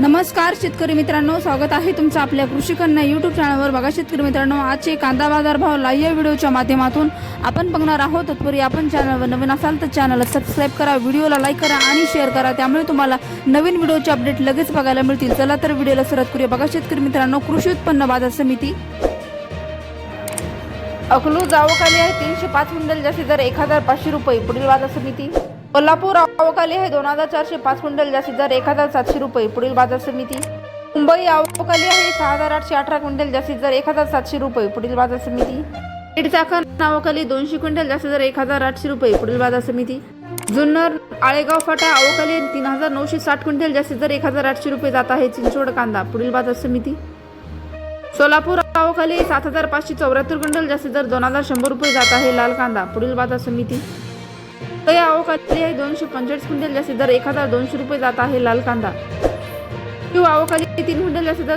नमस्कार शेतकरी मित्रांनो. स्वागत आहे तुमचं आपल्या कृषी कन्या युट्यूब चॅनलवर बघा शेतकरी मित्रांनो आजचे कांदा बाजार भाव लाईव्ह व्हिडिओच्या माध्यमातून आपण बघणार आहोत. तत्पूर्वी आपण चॅनलवर नवीन असाल तर चॅनलला सबस्क्राईब करा व्हिडिओला लाईक करा आणि शेअर करा. त्यामुळे तुम्हाला नवीन व्हिडिओचे अपडेट लगेच बघायला मिळतील. चला तर व्हिडिओला सुरुवात करूया. बघा शेतकरी मित्रांनो कृषी उत्पन्न बाजार समिती. अकलू जावकाली आहे. तीनशे पाच क्विंटल जास्तीत दर एक हजार पाचशे रुपये. पुढील बाजार समिती. कोल्हापूर आवकाली आहे दोन हजार चारशे पाच क्विंटल जास्तीत दर एक हजार सातशे रुपये. पुढील बाजार समिती. मुंबई आवकाली आहे सहा हजार आठशे अठरा क्विंटल जास्तीत दर एक हजार सातशे रुपये. पुढील बाजार समिती. बीड चाकण दोनशे क्विंटल जास्तीत दर एक हजार आठशे रुपये. पुढील बाजार समिती. जुन्नर आळेगाव फाटा आवकाली तीन हजार नऊशे साठ क्विंटल जास्तीत दर एक हजार आठशे रुपये जात आहे चिंचवड कांदा. पुढील बाजार समिती. सोलापूर आवकाली सात हजार पाचशे चौऱ्याहत्तर क्विंटल जास्तीत दर दोन हजार शंभर रुपये जात आहे लाल कांदा. पुढील बाजार समिती. तर काही आवकाली आहे दोनशे पंचेचाळीस क्विंटल जास्तीत दर एक हजार दोनशे रुपये जात आहे लाल कांदा. किंवा आवकाली तीन क्विंटल जास्तीत दर